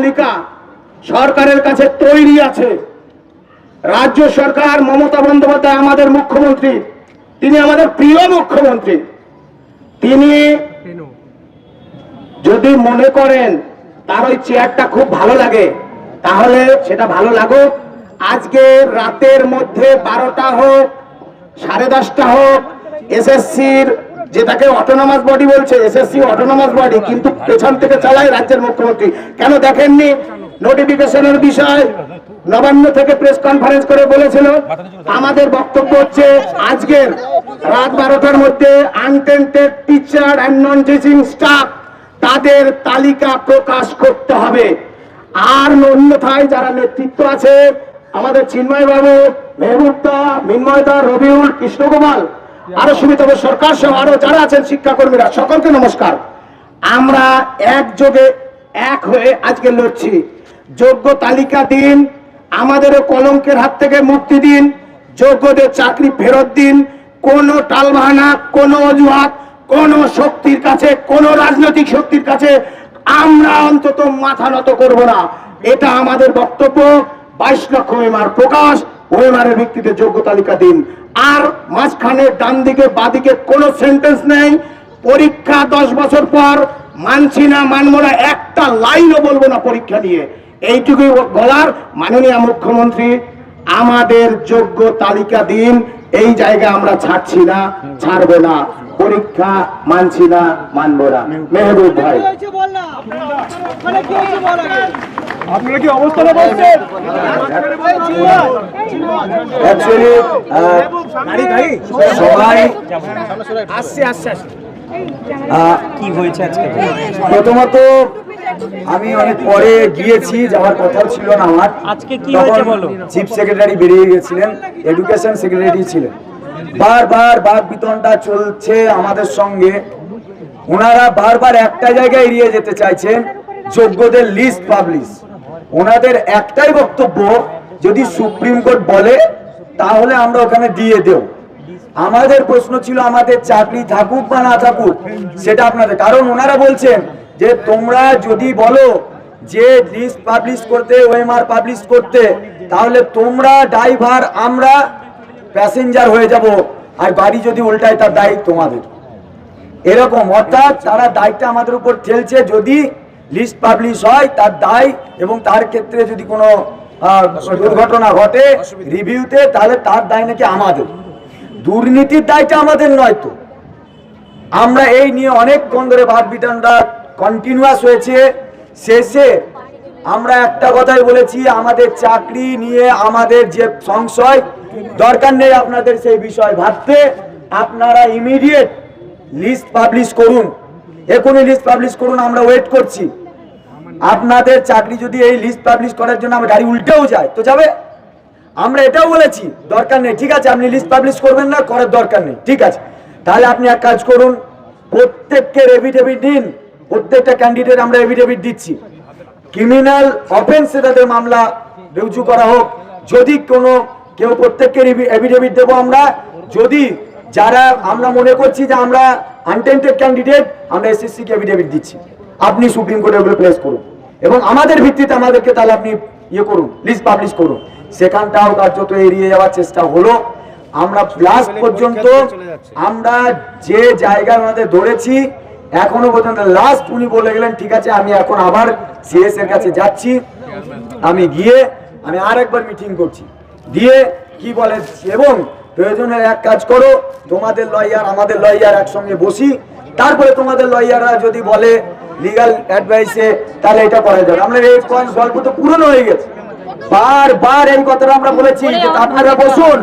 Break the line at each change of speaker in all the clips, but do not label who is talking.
তালিকা সরকারের কাছে তৈরি আছে। রাজ্য সরকার মমতা বন্দ্যোপাধ্যায় আমাদের মুখ্যমন্ত্রী তিনি আমাদের প্রিয় মুখ্যমন্ত্রী। তিনি যদি মনে করেন তার ওই চেয়ারটা খুব ভালো লাগে তাহলে সেটা ভালো লাগুক। আজকে রাতের মধ্যে বারোটা হোক সাড়ে দশটা হোক এসএসসির যেটাকে অটোনমাস বডি বলছে এসএসসি অটোনমাস বডি কিন্তু পেছন থেকে চালায় রাজ্যের মুখ্যমন্ত্রী। কেন দেখেননি? নোটিফিকেশনের বিষয় নবান্ন থেকে প্রেস কনফারেন্স করে বলেছিল। আমাদের বক্তব্য হচ্ছে, আজকের রাত বারোটার মধ্যে untainted teacher and non teaching staff তাদের তালিকা প্রকাশ করতে হবে। আর অন্যথায় যারা নেতৃত্ব আছে, আমাদের চিন্ময় বাবু মেহবুবদা মিন্ময়দা, রবিউল, কৃষ্ণগোপাল আরও সুমিতব সরকার সহ আরও যারা আছেন শিক্ষাকর্মীরা, সকলকে নমস্কার। আমরা একযোগে এক হয়ে আজকে লড়ছি। যোগ্য তালিকা দিন আমাদেরও কলঙ্কের হাত থেকে মুক্তি দিন, যোগ্যদের চাকরি ফেরত দিন, কোনো টালবাহানা, কোনো অজুহাত, কোন শক্তির কাছে, কোন রাজনৈতিক শক্তির কাছে আমরা অন্তত মাথা নত করব না। এটা আমাদের বক্তব্য। বাইশ লক্ষ ওয়েমার প্রকাশ। ওয়েমারের ভিত্তিতে যোগ্য তালিকা দিন। আর মাঝখানে ডান দিকে বাদিকে কোনো সেন্টেন্স নেই। পরীক্ষা দশ বছর পর, মানছি না, মানবো না, একটা লাইনও বলব না পরীক্ষা নিয়ে এইটুকুই বলার মাননীয় মুখ্যমন্ত্রী, আমাদের যোগ্য তালিকা দিন, এই জায়গা আমরা ছাড়ছি না, ছাড়বো না। পরীক্ষা মানছি না, মানবো না। মেহবুব ভাই।
আপনারা কি অবস্থানে বলছেন।
অ্যাকচুয়ালি সবাই
আসছে আসছে আসছে।
কি হয়েছে আজকে?
প্রথমত আমি অনেক পরে গিয়েছি যাওয়ার কথা ছিল না আমার।
আজকে কি হয়েছে বলো?
চিফ সেক্রেটারি বেরিয়ে গেছিলেন এডুকেশন সেক্রেটারি ছিলেন। বারবার বাদ বিতনটা চলছে আমাদের সঙ্গে। ওনারা বারবার একটা জায়গায় এড়িয়ে যেতে চাইছেন যোগ্যদের লিস্ট পাবলিশ ওনাদের একটাই বক্তব্য, যদি সুপ্রিম কোর্ট বলে, তাহলে আমরা ওখানে দিয়ে দেব। আমাদের প্রশ্ন ছিল আমাদের চাকরি থাকুক বা না থাকুক, সেটা আপনাদের। কারণ ওনারা বলছেন যে তোমরা যদি বলো যে লিস্ট পাবলিশ করতে ওএমআর পাবলিশ করতে, তাহলে তোমরা ড্রাইভার, আমরা প্যাসেঞ্জার হয়ে যাব, আর গাড়ি যদি উল্টায়, তার দায়ী তোমাদের। এরকম, অর্থাৎ তারা দায়িত্ব আমাদের উপর ঠেলছে, যদি লিস্ট পাবলিশ হয় তার দায় এবং তার ক্ষেত্রে যদি কোনো দুর্ঘটনা ঘটে রিভিউতে তাহলে তার দায় নাকি আমাদের। দুর্নীতির দায়টা আমাদের নয় তো। আমরা এই নিয়ে অনেকক্ষণ ধরে ভাব বিধানটা কন্টিনিউয়াস হয়েছে। শেষে আমরা একটা কথাই বলেছি আমাদের চাকরি নিয়ে আমাদের যে সংশয় দরকার নেই আপনাদের সেই বিষয় ভাবতে। আপনারা ইমিডিয়েট লিস্ট পাবলিশ করুন। এখনই লিস্ট পাবলিশ করুন আমরা ওয়েট করছি। আপনাদের চাকরি যদি এই লিস্ট পাবলিশ করার জন্য আমার গাড়ি উল্টেও যায়, তো যাবে? আমরা এটাও বলেছি, দরকার নেই, ঠিক আছে, আপনি লিস্ট পাবলিশ করবেন না, করার দরকার নেই, ঠিক আছে। তাহলে আপনি এক কাজ করুন, প্রত্যেককে এভিডেভিট দিন, প্রত্যেকটা ক্যান্ডিডেট আমরা এভিডেভিট দিচ্ছি। ক্রিমিনাল অফেন্সে তাদের মামলা রুজু করা হোক, যদি কোনো, কেউ প্রত্যেককে এভিডেভিট দেবো আমরা, যদি যারা, আমরা মনে করছি যে আমরা আনটেন্টেড ক্যান্ডিডেট আমরা এসএসসিকে এভিডেভিট দিচ্ছি। আপনি সুপ্রিম কোর্টে ওগুলো প্লেস করুন। এবং আমাদের ভিত্তিতে আমাদেরকে তাহলে আপনি ইয়ে করুন লিস্ট পাবলিশ করুন। সেখানটাও কার্যত এড়িয়ে যাওয়ার চেষ্টা হলো। আমরা লাস্ট পর্যন্ত আমরা যে জায়গায় আমাদের ধরেছি এখনও পর্যন্ত লাস্ট উনি বলে গেলেন ঠিক আছে আমি এখন আবার সিএস এর কাছে যাচ্ছি। আমি গিয়ে আমি আর একবার মিটিং করছি। দিয়ে কি বলে এবং প্রয়োজনের এক কাজ করো তোমাদের লয়ার আমাদের লয়ার একসঙ্গে বসি। তারপরে তোমাদের লয়াররা যদি বলে লিগাল অ্যাডভাইসে তাহলে এটা করা যাবে। আমরা এই গল্প তো পুরনো হয়ে গেছে। বারবার এই কথাটা আমরা বলেছি যে আপনারা বসুন।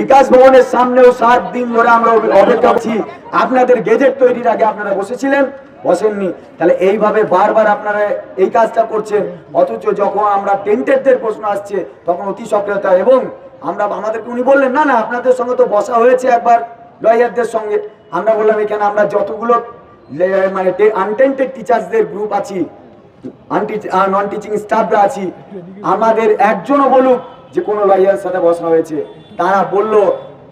বিকাশ ভবনের সামনেও সাত দিন ধরে আমরা অপেক্ষা করছি। আপনাদের গেজেট তৈরির আগে আপনারা বসেছিলেন বসেননি। তাহলে এইভাবে বারবার আপনারা এই কাজটা করছেন অথচ যখন আমরা টেন্টেডদের প্রশ্ন আসছে তখন অতি সক্রিয়তা এবং আমরা আমাদেরকে উনি বললেন না না আপনাদের সঙ্গে তো বসা হয়েছে একবার লয়ারদের সঙ্গে। আমরা বললাম এখানে আমরা যতগুলো মানে আনটেন্টেড টিচার্সদের গ্রুপ আছি। নন টিচিং স্টাফরা আছি। আমাদের একজনও বলুক যে কোনো লয়ার সাথে বসা হয়েছে। তারা বলল,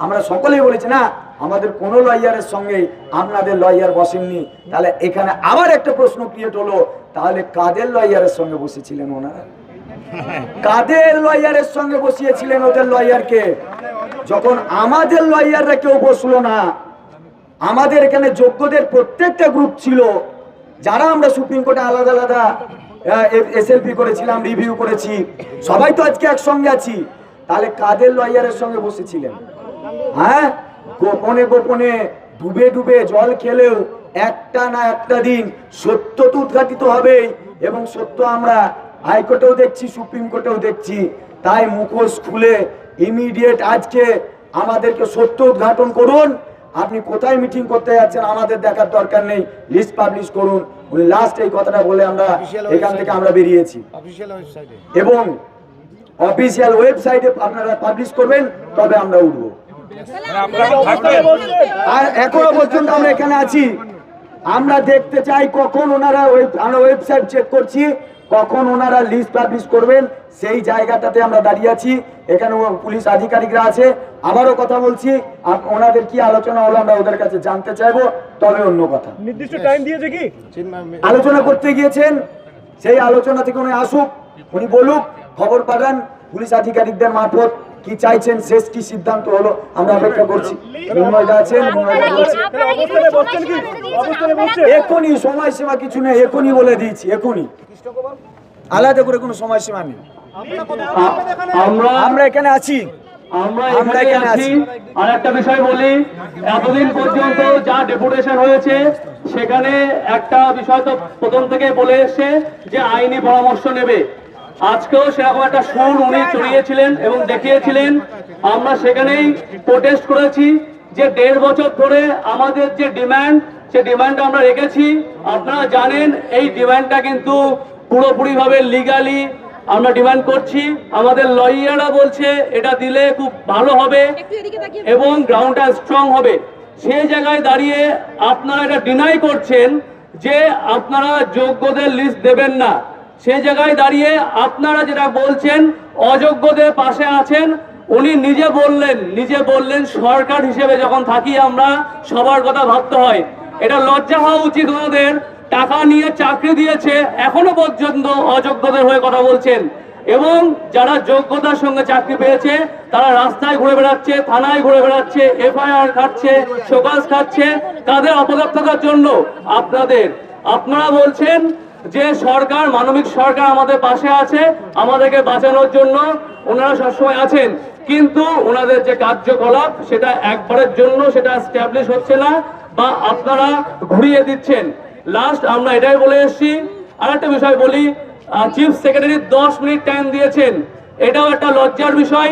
আমরা সকলেই বলেছি, না, আমাদের কোনো লয়ারের সঙ্গে আপনাদের লয়ার বসেননি। তাহলে এখানে আবার একটা প্রশ্ন ক্রিয়েট হলো, তাহলে কাদের লয়ারের সঙ্গে বসেছিলেন ওনারা? কাদের লয়ারের সঙ্গে বসিয়েছিলেন ওদের লয়ারকে যখন আমাদের লয়াররা কেউ বসল না আমাদের এখানে যোগ্যদের প্রত্যেকটা গ্রুপ ছিল। যারা আমরা সুপ্রিম কোর্টে আলাদা আলাদা এসএলপি করেছিলাম রিভিউ করেছি, সবাই তো আজকে একসঙ্গে আছি। তাহলে কাদের লয়ারের সঙ্গে বসেছিলেন? হ্যাঁ? গোপনে গোপনে, ডুবে ডুবে জল খেলেও একটা না একটা দিন সত্য তো উদ্ঘাটিত হবেই এবং সত্য আমরা হাইকোর্টেও দেখছি, সুপ্রিম কোর্টেও দেখছি। তাই মুখোশ খুলে ইমিডিয়েট আজকে আমাদেরকে সত্য উদ্ঘাটন করুন। আপনি কোথায় মিটিং করতে যাচ্ছেন আমাদের দেখার দরকার নেই লিস্ট পাবলিশ করুন। উনি লাস্ট এই কথাটা বলে আমরা এখান থেকে আমরা বেরিয়েছি। এবং অফিসিয়াল ওয়েবসাইটে আপনারা পাবলিশ করবেন তবে আমরা উঠবো। আর এখনও পর্যন্ত আমরা এখানে আছি। আমরা দেখতে চাই কখন ওনারা আমরা ওয়েবসাইট চেক করছি। কখন ওনারা লিস্ট পাবলিশ করবেন সেই জায়গাটাতে আমরা দাঁড়িয়ে আছি। এখানে পুলিশ আধিকারিকরা আছে। আবারও কথা বলছি ওনাদের কি আলোচনা হলো আমরা ওদের কাছে জানতে চাইব তবে অন্য কথা।
নির্দিষ্ট টাইম দিয়েছে কি?
আলোচনা করতে গিয়েছেন সেই আলোচনা থেকে উনি আসুক উনি বলুক খবর পাঠান পুলিশ আধিকারিকদের মারফত কি চাইছেন শেষ কি সিদ্ধান্ত হলো আমরা অপেক্ষা করছি। আছেন এখনই সময়সীমা কিছু নেই এখনই বলে দিয়েছি এখনই। আলাদা করে কোনো সময়সীমা নেই।
আমরা
আমরা এখানে আছি।
আমরা এখানে আছি। আর একটা বিষয় বলি এতদিন পর্যন্ত যা ডেপুটেশন হয়েছে সেখানে একটা বিষয় তো প্রথম থেকে বলে এসছে যে আইনি পরামর্শ নেবে। আজকেও সেরকম একটা সুর উনি চড়িয়েছিলেন এবং দেখিয়েছিলেন। আমরা সেখানেই প্রোটেস্ট করেছি যে দেড় বছর ধরে আমাদের যে ডিমান্ড সে ডিমান্ডটা আমরা রেখেছি। আপনারা জানেন এই ডিমান্ডটা কিন্তু পুরোপুরিভাবে লিগালি আমরা ডিমান্ড করছি। আমাদের লয়াররা বলছে এটা দিলে খুব ভালো হবে এবং গ্রাউন্ডটা স্ট্রং হবে। সেই জায়গায় দাঁড়িয়ে আপনারা এটা ডিনাই করছেন যে আপনারা যোগ্যদের লিস্ট দেবেন না। সেই জায়গায় দাঁড়িয়ে আপনারা যেটা বলছেন অযোগ্যদের পাশে আছেন উনি নিজে বললেন নিজে বললেন সরকার হিসেবে যখন থাকি আমরা সবার কথা ভাবতে হয়। এটা লজ্জা হওয়া উচিত ওনাদের। টাকা নিয়ে চাকরি দিয়েছে, এখনও পর্যন্ত অযোগ্যদের হয়ে কথা বলছেন। এবং যারা যোগ্যতার সঙ্গে চাকরি পেয়েছে, তারা রাস্তায় ঘুরে বেড়াচ্ছে, থানায় ঘুরে বেড়াচ্ছে, এফআইআর খাচ্ছে শোকাজ খাচ্ছে। তাদের অপদক্ষতার জন্য আপনাদের, আপনারা বলছেন যে সরকার, মানবিক সরকার আমাদের পাশে আছে, আমাদেরকে বাঁচানোর জন্য ওনারা সবসময় আছেন। কিন্তু ওনাদের যে কার্যকলাপ, সেটা একবারের জন্য সেটা স্ট্যাবলিশ হচ্ছে না। বা আপনারা ঘুরিয়ে দিচ্ছেন। লাস্ট আমরা এটাই বলে এসেছি। আর একটা বিষয় বলি চিফ সেক্রেটারি দশ মিনিট টাইম দিয়েছেন। এটাও একটা লজ্জার বিষয়।